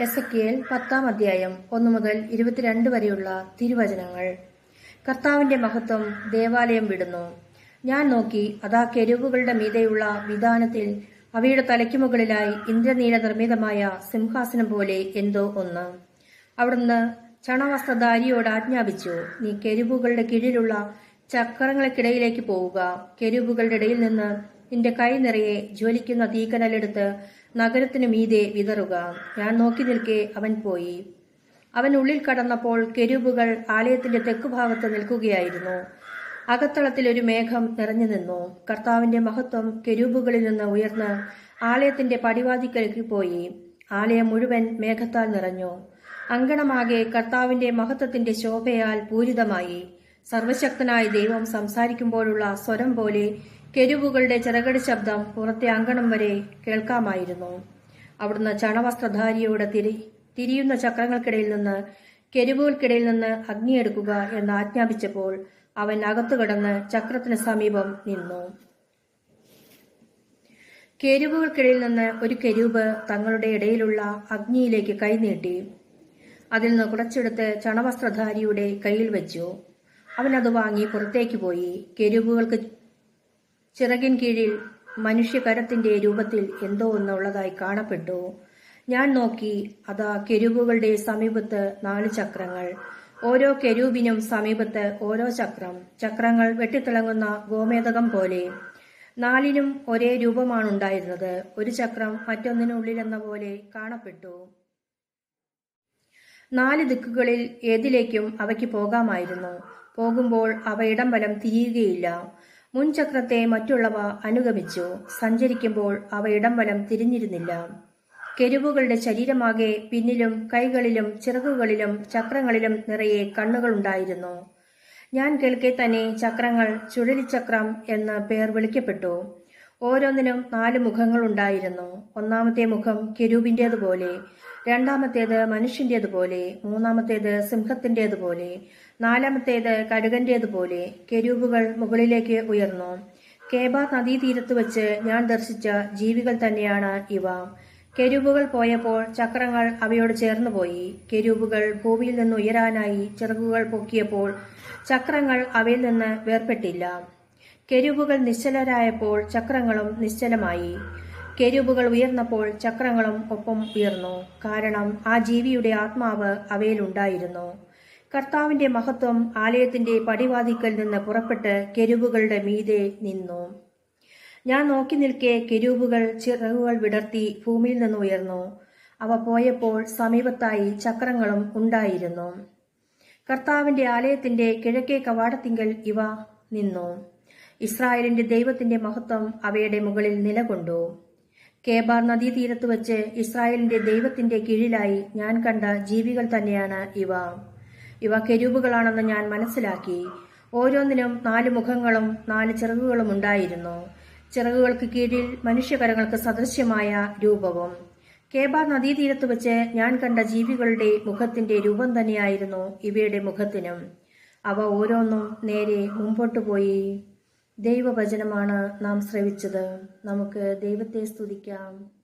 എസക്കിയേൽ പത്താം അധ്യായം ഒന്നു മുതൽ ഇരുപത്തിരണ്ട് വരെയുള്ള തിരുവചനങ്ങൾ. കർത്താവിന്റെ മഹത്വം ദേവാലയം വിടുന്നു. ഞാൻ നോക്കി അതാ കെരുവുകളുടെ മീതെയുള്ള വിധാനത്തിൽ അവയുടെ തലയ്ക്കു മുകളിലായി ഇന്ദ്രനീല നിർമ്മിതമായ സിംഹാസനം പോലെ എന്തോ ഒന്ന്. അവിടുന്ന് ചണവസ്ത്രധാരിയോട് ആജ്ഞാപിച്ചു നീ കെരുവുകളുടെ കീഴിലുള്ള ചക്രങ്ങൾക്കിടയിലേക്ക് പോവുക. കെരുവുകളുടെ ഇടയിൽ നിന്ന് നിന്റെ കൈ നിറയെ ജ്വലിക്കുന്ന തീക്കനലെടുത്ത് നഗരത്തിനു മീതെ വിതറുക. ഞാൻ നോക്കി നിൽക്കെ അവൻ പോയി. അവൻ ഉള്ളിൽ കടന്നപ്പോൾ കെരുബുകൾ ആലയത്തിന്റെ തെക്കുഭാഗത്ത് നിൽക്കുകയായിരുന്നു. അകത്തളത്തിൽ ഒരു മേഘം നിറഞ്ഞു നിന്നു. കർത്താവിന്റെ മഹത്വം കെരൂബുകളിൽ നിന്ന് ഉയർന്ന് ആലയത്തിന്റെ പടിവാതിക്കലേക്ക് പോയി. ആലയം മുഴുവൻ മേഘത്താൽ നിറഞ്ഞു. അങ്കണമാകെ കർത്താവിന്റെ മഹത്വത്തിന്റെ ശോഭയാൽ പൂരിതമായി. സർവശക്തനായ ദൈവം സംസാരിക്കുമ്പോഴുള്ള സ്വരം പോലെ കെരുവുകളുടെ ചിറകടി ശബ്ദം പുറത്തെ അങ്കണം വരെ കേൾക്കാമായിരുന്നു. അവിടുന്ന് ചണവസ്ത്രധാരിയോട് തിരി തിരിയുന്ന ചക്രങ്ങൾക്കിടയിൽ നിന്ന് കെരുവുകൾക്കിടയിൽ നിന്ന് അഗ്നിയെടുക്കുക എന്ന് ആജ്ഞാപിച്ചപ്പോൾ അവൻ അകത്തു കിടന്ന് ചക്രത്തിന് സമീപം നിന്നു. കെരുവുകൾക്കിടയിൽ നിന്ന് ഒരു കെരുവ് തങ്ങളുടെ ഇടയിലുള്ള അഗ്നിയിലേക്ക് കൈനീട്ടി അതിൽ നിന്ന് കുറച്ചെടുത്ത് ചണവസ്ത്രധാരിയുടെ കയ്യിൽ വെച്ചു. അവൻ അത് വാങ്ങി പുറത്തേക്ക് പോയി. കെരുവുകൾക്ക് ചിറകിൻ കീഴിൽ മനുഷ്യകരത്തിന്റെ രൂപത്തിൽ എന്തോ ഒന്നുള്ളതായി കാണപ്പെട്ടു. ഞാൻ നോക്കി അതാ കെരുവുകളുടെ സമീപത്ത് നാല് ചക്രങ്ങൾ. ഓരോ കെരൂബിനും സമീപത്ത് ഓരോ ചക്രം. ചക്രങ്ങൾ വെട്ടിത്തിളങ്ങുന്ന ഗോമേതകം പോലെ. നാലിനും ഒരേ രൂപമാണുണ്ടായിരുന്നത്. ഒരു ചക്രം മറ്റൊന്നിനുള്ളിലെന്ന പോലെ കാണപ്പെട്ടു. നാല് ദിക്കുകളിൽ ഏതിലേക്കും അവയ്ക്ക് പോകാമായിരുന്നു. പോകുമ്പോൾ അവ ഇടം വലം തിരിയുകയില്ല. മുൻചക്രത്തെ മറ്റുള്ളവ അനുഗമിച്ചു. സഞ്ചരിക്കുമ്പോൾ അവ ഇടംവലം തിരിഞ്ഞിരുന്നില്ല. കെരുവുകളുടെ ശരീരമാകെ പിന്നിലും കൈകളിലും ചിറകുകളിലും ചക്രങ്ങളിലും നിറയെ കണ്ണുകളുണ്ടായിരുന്നു ഞാൻ കേൾക്കെ തന്നെ ചക്രങ്ങൾ ചുഴലിച്ചക്രം എന്ന് പേർ വിളിക്കപ്പെട്ടു. ഓരോന്നിനും നാല് മുഖങ്ങളുണ്ടായിരുന്നു ഒന്നാമത്തെ മുഖം കെരൂപിന്റേതുപോലെ രണ്ടാമത്തേത് മനുഷ്യന്റേതുപോലെ മൂന്നാമത്തേത് സിംഹത്തിന്റേതുപോലെ നാലാമത്തേത് കടുകന്റേതുപോലെ കെരൂബുകൾ മുകളിലേക്ക് ഉയർന്നു. കേബ നദീതീരത്ത് വെച്ച് ഞാൻ ദർശിച്ച ജീവികൾ തന്നെയാണ് ഇവ. കെരൂബുകൾ പോയപ്പോൾ ചക്രങ്ങൾ അവയോട് ചേർന്നുപോയി പോയി. കെരൂബുകൾ ഭൂമിയിൽ നിന്ന് ഉയരാനായി ചിറകുകൾ പൊക്കിയപ്പോൾ ചക്രങ്ങൾ അവയിൽ നിന്ന് വേർപെട്ടില്ല. കെരൂബുകൾ നിശ്ചലരായപ്പോൾ ചക്രങ്ങളും നിശ്ചലമായി. കെരൂബുകൾ ഉയർന്നപ്പോൾ ചക്രങ്ങളും ഒപ്പം ഉയർന്നു. കാരണം ആ ജീവിയുടെ ആത്മാവ് അവയിലുണ്ടായിരുന്നു. കർത്താവിന്റെ മഹത്വം ആലയത്തിന്റെ പടിവാതിക്കൽ നിന്ന് പുറപ്പെട്ട് കെരുവുകളുടെ മീതെ നിന്നു. ഞാൻ നോക്കി നിൽക്കെ കെരുവുകൾ ചിറകുകൾ വിടർത്തി ഭൂമിയിൽ നിന്ന് ഉയർന്നു. അവ പോയപ്പോൾ സമീപത്തായി ചക്രങ്ങളും ഉണ്ടായിരുന്നു. കർത്താവിന്റെ ആലയത്തിന്റെ കിഴക്കേ കവാടത്തിങ്കൽ ഇവ നിന്നു. ഇസ്രായേലിന്റെ ദൈവത്തിന്റെ മഹത്വം അവയുടെ മുകളിൽ നിലകൊണ്ടു. കേബാർ നദീതീരത്ത് വെച്ച് ഇസ്രായേലിന്റെ ദൈവത്തിന്റെ കീഴിലായി ഞാൻ കണ്ട ജീവികൾ തന്നെയാണ് ഇവ. ഇവ കെരൂപുകളാണെന്ന് ഞാൻ മനസ്സിലാക്കി. ഓരോന്നിനും നാല് മുഖങ്ങളും നാല് ചിറകുകളും ഉണ്ടായിരുന്നു. ചിറകുകൾക്ക് കീഴിൽ മനുഷ്യകരങ്ങൾക്ക് സദൃശ്യമായ രൂപവും. കേബാർ നദീതീരത്ത് വെച്ച് ഞാൻ കണ്ട ജീവികളുടെ മുഖത്തിന്റെ രൂപം തന്നെയായിരുന്നു ഇവയുടെ മുഖത്തിനും. അവ ഓരോന്നും നേരെ മുമ്പോട്ട് പോയി. ദൈവവചനമാണ് നാം ശ്രവിച്ചത്. നമുക്ക് ദൈവത്തെ സ്തുതിക്കാം.